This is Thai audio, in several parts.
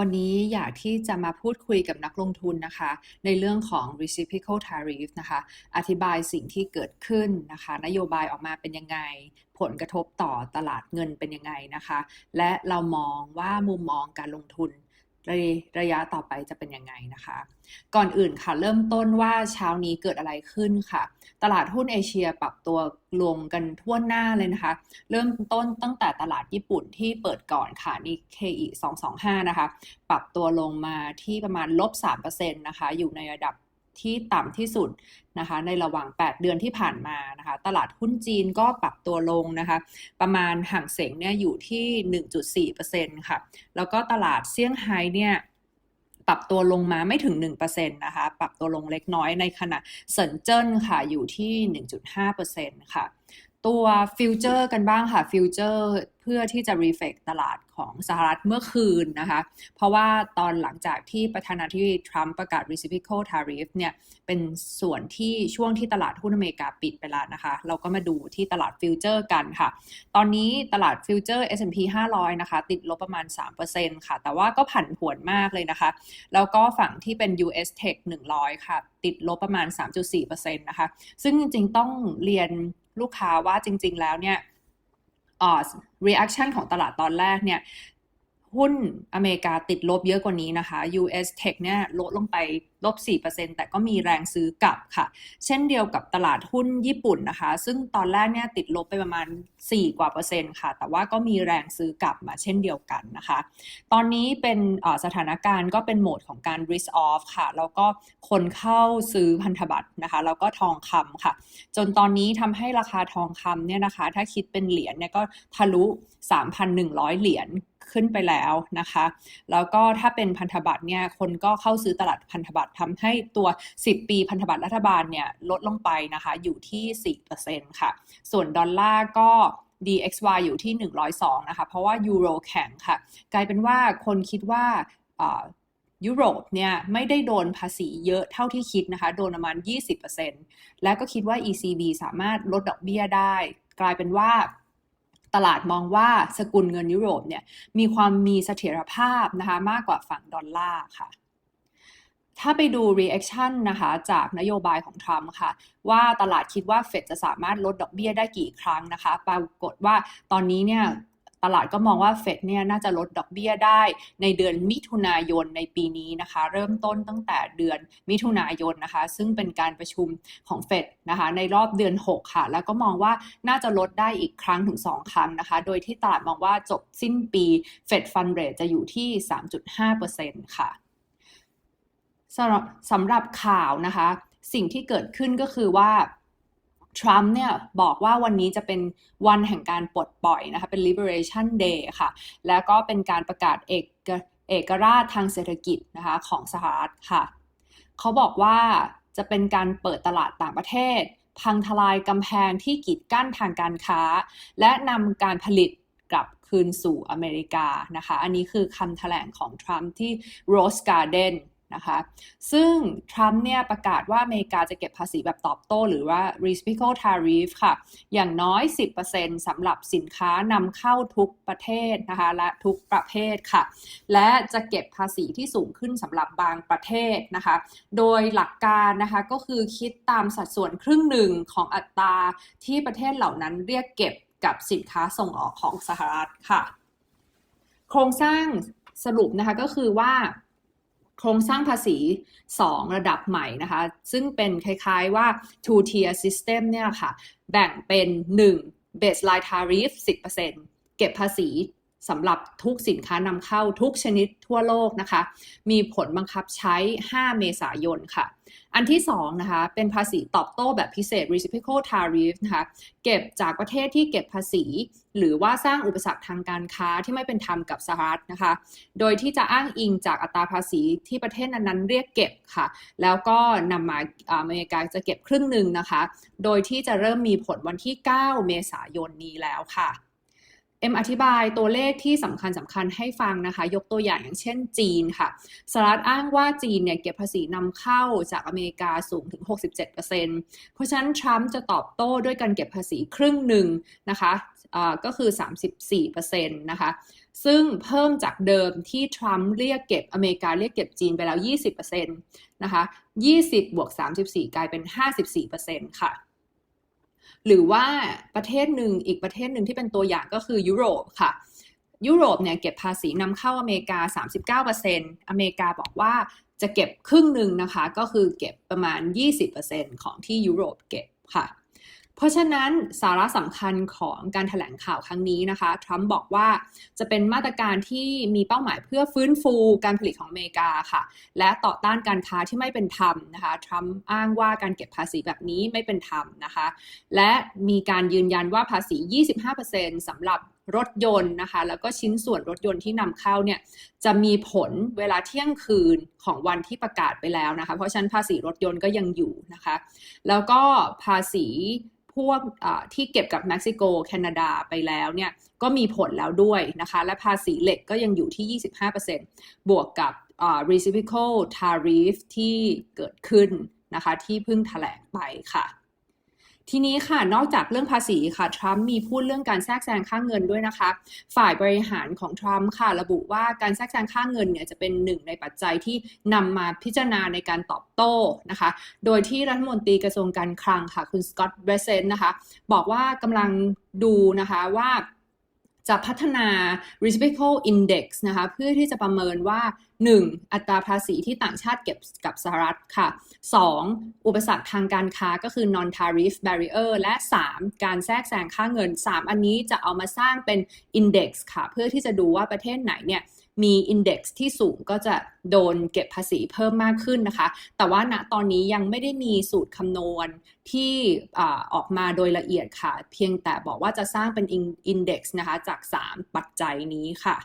วันนี้อยากที่จะมาพูดคุยกับนักลงทุนนะคะ ในเรื่องของ reciprocal tariff นะคะ อธิบายสิ่งที่เกิดขึ้นนะคะ นโยบายออกมาเป็นยังไง ผลกระทบต่อตลาดเงินเป็นยังไงนะคะ และเรามองว่ามุมมองการลงทุน ระระยะต่อไปจะเป็นยังไงนะคะ ก่อนอื่นค่ะ เริ่มต้นว่าเช้านี้เกิดอะไรขึ้นค่ะ ตลาดหุ้นเอเชียปรับตัวลงกันทั่วหน้าเลยนะคะ เริ่มต้นตั้งแต่ตลาดญี่ปุ่นที่เปิดก่อนค่ะนี่ KE 225 นะคะ ปรับตัวลงมาที่ประมาณลบ3%นะคะ อยู่ในระดับ ที่ต่ำที่สุดนะคะในระหว่าง 8 เดือนที่ผ่านมานะคะตลาดหุ้นจีนก็ปรับตัวลงนะคะประมาณห่างเสงเนี่ยอยู่ที่ 1.4%ค่ะแล้วก็ตลาดเซี่ยงไฮ้เนี่ยปรับตัวลงมาไม่ถึง 1%นะคะ ปรับตัวลงเล็กน้อยในขณะเซินเจิ้นค่ะ อยู่ที่ 1.5%ค่ะ ตัวฟิวเจอร์กันบ้างค่ะ ฟิวเจอร์ เพื่อที่จะรีเฟกตลาดของสหรัฐเมื่อคืนนะคะ เพราะว่าตอนหลังจากที่ประธานาธิบดีทรัมป์ประกาศ reciprocal tariff เนี่ยเป็นส่วนที่ช่วงที่ตลาดหุ้นอเมริกาปิดไปแล้วนะคะ เราก็มาดูที่ตลาดฟิวเจอร์กันค่ะ ตอนนี้ตลาดฟิวเจอร์ S&P 500 นะคะ ติดลบประมาณ 3%ค่ะ แต่ว่าก็ผันผวนมากเลยนะคะ แล้วก็ฝั่งที่เป็น US Tech 100 ค่ะ ติดลบประมาณ 3.4%นะคะ ซึ่งจริงๆต้องเรียนลูกค้าว่าจริง ๆ แล้วเนี่ย reaction ของตลาดตอนแรกเนี่ยหุ้นอเมริกาติดลบเยอะกว่านี้นะคะ US Tech เนี่ยลดลงไป ลบ 4%แต่ก็มีแรงซื้อกลับค่ะ เช่นเดียวกับตลาดหุ้นญี่ปุ่นนะคะ ซึ่งตอนแรกเนี่ยติดลบไปประมาณ 4 กว่าเปอร์เซ็นต์ค่ะ แต่ว่าก็มีแรงซื้อกลับมาเช่นเดียวกันนะคะ ตอนนี้เป็นสถานการณ์ก็เป็นโหมดของการ risk off ค่ะ แล้วก็คนเข้าซื้อพันธบัตรนะคะ แล้วก็ทองคำค่ะ จนตอนนี้ทำให้ราคาทองคำเนี่ยนะคะ ถ้าคิดเป็นเหรียญเนี่ยก็ทะลุ 3,100 เหรียญขึ้นไปแล้วนะคะ แล้วก็ถ้าเป็นพันธบัตรเนี่ย คนก็เข้าซื้อตลาดพันธบัตรทำให้ตัว 10 ปีพันธบัตรรัฐบาลเนี่ยลดลงไปนะคะอยู่ที่ 4%ค่ะ ส่วนดอลลาร์ก็ DXY อยู่ที่ 102 นะคะ เพราะว่ายูโรแข็งค่ะ กลายเป็นว่าคนคิดว่ายุโรปเนี่ยไม่ได้โดนภาษีเยอะเท่าที่คิดนะคะ โดนประมาณ 20%และก็คิดว่า ECB สามารถลดดอกเบี้ยได้ กลายเป็นว่าตลาดมองว่าสกุลเงินยุโรปเนี่ยมีความมีเสถียรภาพนะคะมากกว่าฝั่งดอลลาร์ค่ะ ถ้าไปดู reaction นะคะจากนโยบายของทรัมป์ค่ะ ว่าตลาดคิดว่าเฟดจะสามารถลดดอกเบี้ยได้กี่ครั้งนะคะ ปรากฏว่าตอนนี้เนี่ยตลาดก็มองว่าเฟดเนี่ยน่าจะลดดอกเบี้ยได้ในเดือนมิถุนายนในปีนี้นะคะ เริ่มต้นตั้งแต่เดือนมิถุนายนนะคะ ซึ่งเป็นการประชุมของเฟดนะคะ ในรอบเดือน 6 ค่ะ แล้วก็มองว่าน่าจะลดได้อีกครั้งถึง 2 ครั้งนะคะ โดยที่ตลาดมองว่าจบสิ้นปีเฟดฟันเรทจะอยู่ที่ 3.5%ค่ะ สำหรับสำหรับข่าวนะคะ สิ่งที่เกิดขึ้นก็คือว่าทรัมป์เนี่ยบอกว่าวันนี้จะเป็นวันแห่งการปลดปล่อยนะคะเป็น liberation day ค่ะ แล้วก็เป็นการประกาศเอกเอกราชทางเศรษฐกิจนะคะของสหรัฐค่ะ เขาบอกว่าจะเป็นการเปิดตลาดต่างประเทศ พังทลายกำแพงที่กีดกั้นทางการค้า และนำการผลิตกลับคืนสู่อเมริกานะคะ อันนี้คือคำแถลงของทรัมป์ที่ Rose Garden นะคะ ซึ่งทรัมป์เนี่ยประกาศว่าอเมริกาจะเก็บภาษีแบบตอบโต้ หรือว่า reciprocal tariff ค่ะ อย่างน้อย 10%สำหรับสินค้านำเข้าทุกประเทศนะคะและทุกประเภทค่ะ และจะเก็บภาษีที่สูงขึ้นสำหรับบางประเทศนะคะ โดยหลักการนะคะก็คือคิดตามสัดส่วนครึ่งหนึ่งของอัตราที่ประเทศเหล่านั้นเรียกเก็บกับสินค้าส่งออกของสหรัฐค่ะ โครงสร้างสรุปนะคะก็คือว่า โครงสร้างภาษี 2 ระดับใหม่นะคะ ซึ่งเป็นคล้ายๆว่า two tier system เนี่ยค่ะ แบ่งเป็น 1. baseline tariff 10%เก็บภาษี สำหรับทุกสินค้านำเข้าทุกชนิดทั่วโลกนะคะ มีผลบังคับใช้ 5 เมษายนค่ะ อันที่2นะคะเป็นภาษีตอบโต้แบบพิเศษ reciprocal tariff นะคะ เก็บจากประเทศที่เก็บภาษี หรือว่าสร้างอุปสรรคทางการค้าที่ไม่เป็นธรรมกับสหรัฐนะคะ โดยที่จะอ้างอิงจากอัตราภาษีที่ประเทศนั้นๆเรียกเก็บค่ะ แล้วก็นำมาอเมริกาจะเก็บครึ่งหนึ่งนะคะ โดยที่จะเริ่มมีผลวันที่ 9 เมษายนนี้แล้วค่ะ เอ็มอธิบายตัวเลขที่สำคัญสำคัญให้ฟังนะคะ ยกตัวอย่างอย่างเช่นจีนค่ะสหรัฐอ้างว่าจีนเนี่ยเก็บภาษีนำเข้าจากอเมริกาสูงถึง 67%เพราะฉะนั้นทรัมป์จะตอบโต้ด้วยการเก็บภาษีครึ่งหนึ่งนะคะก็คือ 34%นะคะซึ่งเพิ่มจากเดิมที่ทรัมป์เรียกเก็บอเมริกาเรียกเก็บจีนไปแล้ว 20%นะคะ 20 บวก 34 กลายเป็น 54%ค่ะ หรือว่าประเทศหนึ่งอีกประเทศหนึ่งที่เป็นตัวอย่างก็คือยุโรปค่ะ ยุโรปเนี่ยเก็บภาษีนำเข้าอเมริกา 39%อเมริกาบอกว่าจะเก็บครึ่งหนึ่งนะคะ ก็คือเก็บประมาณ 20%ของที่ยุโรปเก็บค่ะ เพราะฉะนั้นสาระสำคัญของการถแถลงข่าวครั้งนี้นะคะ ทรัมป์บอกว่าจะเป็นมาตรการที่มีเป้าหมายเพื่อฟื้นฟูการผลิตของอเมริกาค่ะ และต่อต้านการค้าที่ไม่เป็นธรรมนะคะ ทรัมป์อ้างว่าการเก็บภาษีแบบนี้ไม่เป็นธรรมนะคะ และมีการยืนยันว่าภาษี 25%สำหรับรถยนต์นะคะ แล้วก็ชิ้นส่วนรถยนต์ที่นำเข้าเนี่ยจะมีผลเวลาเที่ยงคืนของวันที่ประกาศไปแล้วนะคะ เพราะฉะนั้นภาษีรถยนต์ก็ยังอยู่นะคะ แล้วก็ภาษี พวกที่เก็บกับเม็กซิโก แคนาดาไปแล้วเนี่ยก็มีผลแล้วด้วยนะคะ และภาษีเหล็กก็ยังอยู่ที่ 25%บวกกับ reciprocal tariff ที่เกิดขึ้นนะคะที่เพิ่งแถลงไปค่ะ ทีนี้ค่ะนอกจากเรื่องภาษีค่ะทรัมป์มีพูดเรื่องการแทรกแซงค่างเงินด้วยนะคะ ฝ่ายบริหารของทรัมป์ค่ะ ระบุว่าการแทรกแซงค่างเงินเนี่ยจะเป็นหนึ่งในปัจจัยที่นำมาพิจารณาในการตอบโต้นะคะ โดยที่รัฐมนตรีกระทรวงการคลังค่ะ คุณสกอตต์เบรเซนนะคะ บอกว่ากำลังดูนะคะว่า จะพัฒนา reciprocal index นะคะเพื่อที่จะประเมินว่า 1. อัตราภาษีที่ต่างชาติเก็บกับสหรัฐค่ะ 2. อุปสรรคทางการค้าก็คือ non tariff barrier และ 3. การแทรกแซงค่าเงิน 3 อันนี้จะเอามาสร้างเป็น index ค่ะ เพื่อที่จะดูว่าประเทศไหนเนี่ย มีอินเด็กซ์ที่สูงก็จะโดนเก็บภาษีเพิ่มมากขึ้นนะคะ แต่ว่าณตอนนี้ยังไม่ได้มีสูตรคำนวณที่ออกมาโดยละเอียดค่ะ เพียงแต่บอกว่าจะสร้างเป็นอินเด็กซ์นะคะจาก 3 ปัจจัยนี้ค่ะ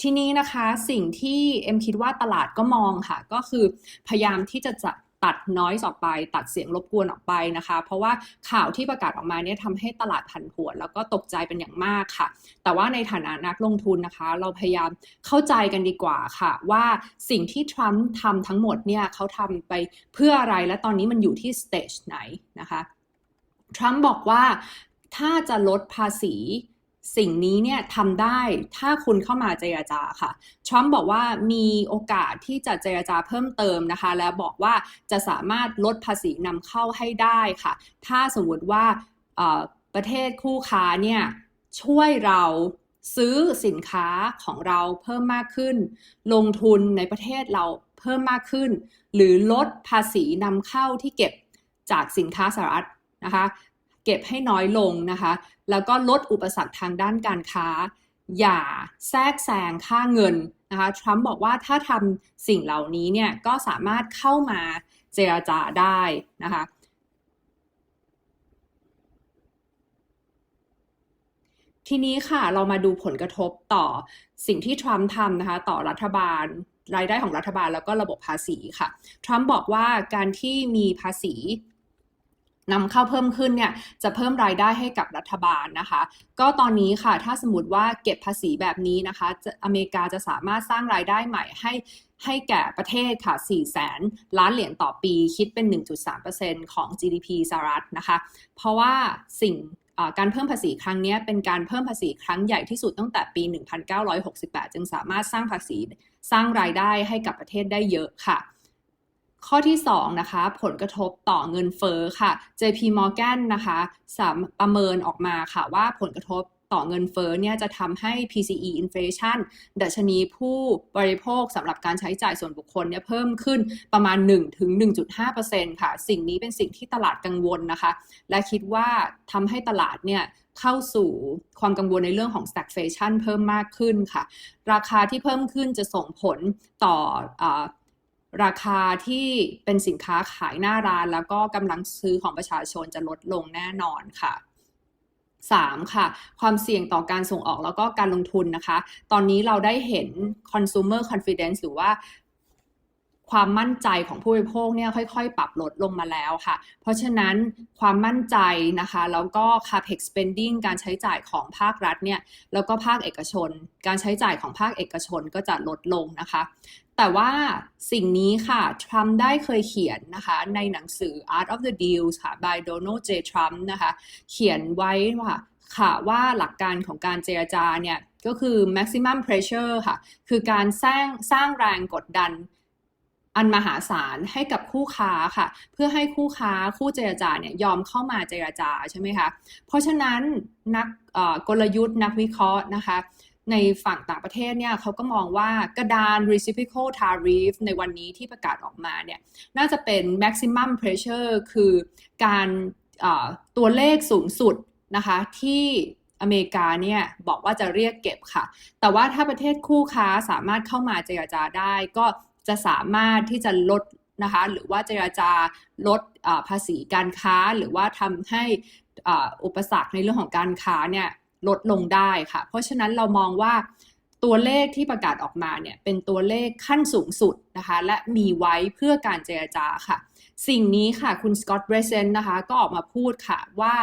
ทีนี้นะคะสิ่งที่เอ็มคิดว่าตลาดก็มองค่ะ ก็คือพยายามที่จะจะ ตัดน้อยออกไป ตัดเสียงรบกวนออกไปนะคะ เพราะว่าข่าวที่ประกาศออกมาเนี่ยทำให้ตลาดผันผวนแล้วก็ตกใจเป็นอย่างมากค่ะ แต่ว่าในฐานะนักลงทุนนะคะ เราพยายามเข้าใจกันดีกว่าค่ะว่าสิ่งที่ทรัมป์ทำทั้งหมดเนี่ยเขาทำไปเพื่ออะไรและตอนนี้มันอยู่ที่สเตจไหนนะคะทรัมป์บอกว่าถ้าจะลดภาษี สิ่งนี้เนี่ยทำได้ถ้าคุณเข้ามาเจรจาค่ะ ทรัมป์บอกว่ามีโอกาสที่จะเจรจาเพิ่มเติมนะคะ และบอกว่าจะสามารถลดภาษีนำเข้าให้ได้ค่ะ ถ้าสมมติว่าประเทศคู่ค้าเนี่ยช่วยเราซื้อสินค้าของเราเพิ่มมากขึ้น ลงทุนในประเทศเราเพิ่มมากขึ้น หรือลดภาษีนำเข้าที่เก็บจากสินค้าสหรัฐนะคะ เก็บให้น้อยลงนะคะ แล้วก็ลดอุปสรรคทางด้านการค้า อย่าแทรกแซงค่าเงินนะคะทรัมป์บอกว่าถ้าทำสิ่งเหล่านี้เนี่ยก็สามารถเข้ามาเจราจาได้นะคะทีนี้ค่ะเรามาดูผลกระทบต่อสิ่งที่ทรัมป์ทำนะคะต่อรัฐบาลรายได้ของรัฐบาลแล้วก็ระบบภาษีค่ะ ทรัมป์บอกว่าการที่มีภาษี นำเข้าเพิ่มขึ้นเนี่ยจะเพิ่มรายได้ให้กับรัฐบาลนะคะ ก็ตอนนี้ค่ะถ้าสมมติว่าเก็บภาษีแบบนี้นะคะอเมริกาจะสามารถสร้างรายได้ใหม่ให้ให้แก่ประเทศค่ะ 4 แสนล้านเหรียญต่อปี คิดเป็น 1.3%ของ GDP สหรัฐนะคะ เพราะว่าสิ่งการเพิ่มภาษีครั้งนี้เป็นการเพิ่มภาษีครั้งใหญ่ที่สุดตั้งแต่ปี 1968 จึงสามารถสร้างภาษีสร้างรายได้ให้กับประเทศได้เยอะค่ะ ข้อที่ 2 นะคะ ผลกระทบต่อเงินเฟ้อค่ะ JP Morgan นะคะสามประเมินออกมาค่ะว่าผลกระทบต่อเงินเฟ้อเนี่ยจะทำให้ PCE inflation ดัชนีผู้บริโภคสำหรับการใช้จ่ายส่วนบุคคลเนี่ยเพิ่มขึ้นประมาณ1-1.5%ค่ะ สิ่งนี้เป็นสิ่งที่ตลาดกังวลนะคะ และคิดว่าทำให้ตลาดเนี่ยเข้าสู่ความกังวลในเรื่องของ stagflation เพิ่มมากขึ้นค่ะ ราคาที่เพิ่มขึ้นจะส่งผลต่ออ ราคาที่เป็นสินค้าขายหน้าร้าน แล้วก็กำลังซื้อของประชาชนจะลดลงแน่นอนค่ะ 3. ค่ะ ความเสี่ยงต่อการส่งออกแล้วก็การลงทุนนะคะ ตอนนี้เราได้เห็น consumer confidence หรือว่า ความมั่นใจของผู้บริโภคเนี่ยค่อยๆ ปรับลดลงมาแล้วค่ะ เพราะฉะนั้นความมั่นใจนะคะแล้วก็ capex spending การใช้จ่ายของภาครัฐเนี่ยแล้วก็ภาคเอกชน การใช้จ่ายของภาคเอกชนก็จะลดลงนะคะ แต่ว่าสิ่งนี้ค่ะทรัมป์ได้เคยเขียนนะคะในหนังสือ Art of the Deal ค่ะ by Donald J. Trump นะคะเขียนไว้ว่าค่ะว่าหลักการของการเจรจาเนี่ยก็คือ maximum pressure ค่ะ คือการสร้างสร้างแรงกดดัน อันมหาศาลให้กับคู่ค้าค่ะ เพื่อให้คู่ค้าคู่เจรจาเนี่ยยอมเข้ามาเจรจาใช่ไหมคะเพราะฉะนั้นนักกลยุทธ์นักวิเคราะห์นะคะในฝั่งต่างประเทศเนี่ยเขาก็มองว่ากระดาน reciprocal tariff ในวันนี้ที่ประกาศออกมาเนี่ยน่าจะเป็น maximum pressure คือการตัวเลขสูงสุดนะคะที่อเมริกาเนี่ยบอกว่าจะเรียกเก็บค่ะ แต่ว่าถ้าประเทศคู่ค้าสามารถเข้ามาเจรจาได้ ก็ จะสามารถที่จะลดนะคะหรือว่าเจรจาลดภาษีการค้าหรือว่าทำให้อุปสรรคในเรื่องของการค้าเนี่ยลดลงได้ค่ะ เพราะฉะนั้นเรามองว่าตัวเลขที่ประกาศออกมาเนี่ยเป็นตัวเลขขั้นสูงสุดนะคะและมีไว้เพื่อการเจรจาค่ะ สิ่งนี้ค่ะคุณสกอตต์เบรเซนนะคะก็ออกมาพูดค่ะว่า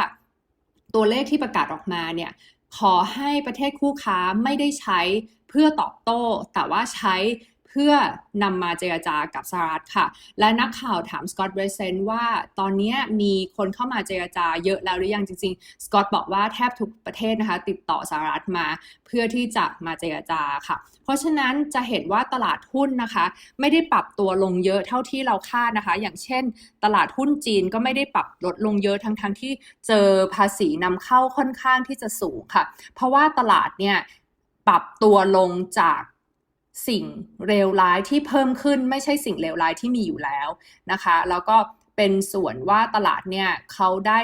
ตัวเลขที่ประกาศออกมาเนี่ยขอให้ประเทศคู่ค้าไม่ได้ใช้เพื่อตอบโต้ แต่ว่าใช้ เพื่อนำมาเจรจากับสหรัฐค่ะ และนักข่าวถามสกอตต์เบรเซนว่าตอนนี้มีคนเข้ามาเจรจาเยอะแล้วหรือยังจริงๆ สกอตต์บอกว่าแทบทุกประเทศนะคะติดต่อสหรัฐมาเพื่อที่จะมาเจรจาค่ะ เพราะฉะนั้นจะเห็นว่าตลาดหุ้นนะคะ ไม่ได้ปรับตัวลงเยอะเท่าที่เราคาดนะคะ อย่างเช่น ตลาดหุ้นจีนก็ไม่ได้ปรับลดลงเยอะทั้งๆทที่เจอภาษีนำเข้าค่อนข้างที่จะสูงค่ะ เพราะว่าตลาดเนี่ยปรับตัวลงจาก สิ่งเลวร้ายที่เพิ่มขึ้นไม่ใช่สิ่งเลวร้ายที่มีอยู่แล้วนะคะ แล้วก็เป็นส่วนว่าตลาดเนี่ยเขาได้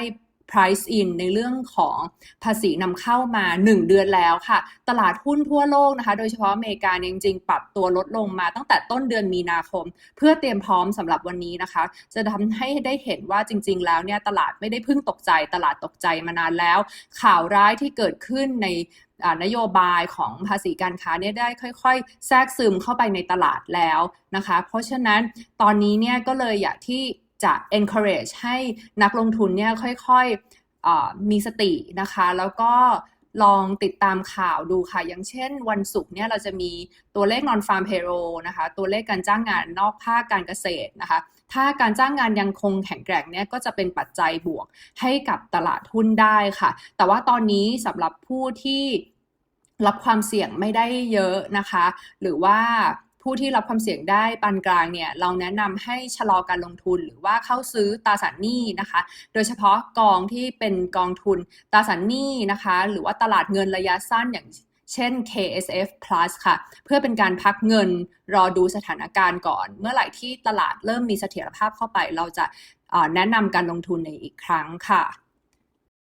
price in ในเรื่องของภาษีนำเข้ามา 1 เดือนแล้วค่ะ ตลาดหุ้นทั่วโลกนะคะ โดยเฉพาะอเมริกาเนี่ยจริงๆ ปรับตัวลดลงมาตั้งแต่ต้นเดือนมีนาคม เพื่อเตรียมพร้อมสำหรับวันนี้นะคะ จะทำให้ได้เห็นว่าจริง ๆ แล้วเนี่ยตลาดไม่ได้เพิ่งตกใจ ตลาดตกใจมานานแล้ว ข่าวร้ายที่เกิดขึ้นในนโยบายของภาษีการค้าเนี่ยได้ค่อยๆ แทรกซึมเข้าไปในตลาดแล้วนะคะ เพราะฉะนั้นตอนนี้เนี่ยก็เลยอยากที่ จะ encourage ให้นักลงทุนเนี่ยค่อยๆมีสตินะคะ แล้วก็ลองติดตามข่าวดูค่ะ อย่างเช่นวันศุกร์เนี่ยเราจะมีตัวเลข non farm payroll นะคะ ตัวเลขการจ้างงานนอกภาคการเกษตรนะคะ ถ้าการจ้างงานยังคงแข็งแกร่งเนี่ยก็จะเป็นปัจจัยบวกให้กับตลาดหุ้นได้ค่ะ แต่ว่าตอนนี้สำหรับผู้ที่รับความเสี่ยงไม่ได้เยอะนะคะ หรือว่า ผู้ที่รับความเสี่ยงได้ปานกลางเนี่ยเราแนะนำให้ชะลอการลงทุนหรือว่าเข้าซื้อตราสารหนี้นะคะ โดยเฉพาะกองที่เป็นกองทุนตราสารหนี้นะคะ หรือว่าตลาดเงินระยะสั้นอย่างเช่น KSF Plus ค่ะ เพื่อเป็นการพักเงินรอดูสถานการณ์ก่อน เมื่อไหร่ที่ตลาดเริ่มมีเสถียรภาพเข้าไป เราจะแนะนำการลงทุนในอีกครั้งค่ะ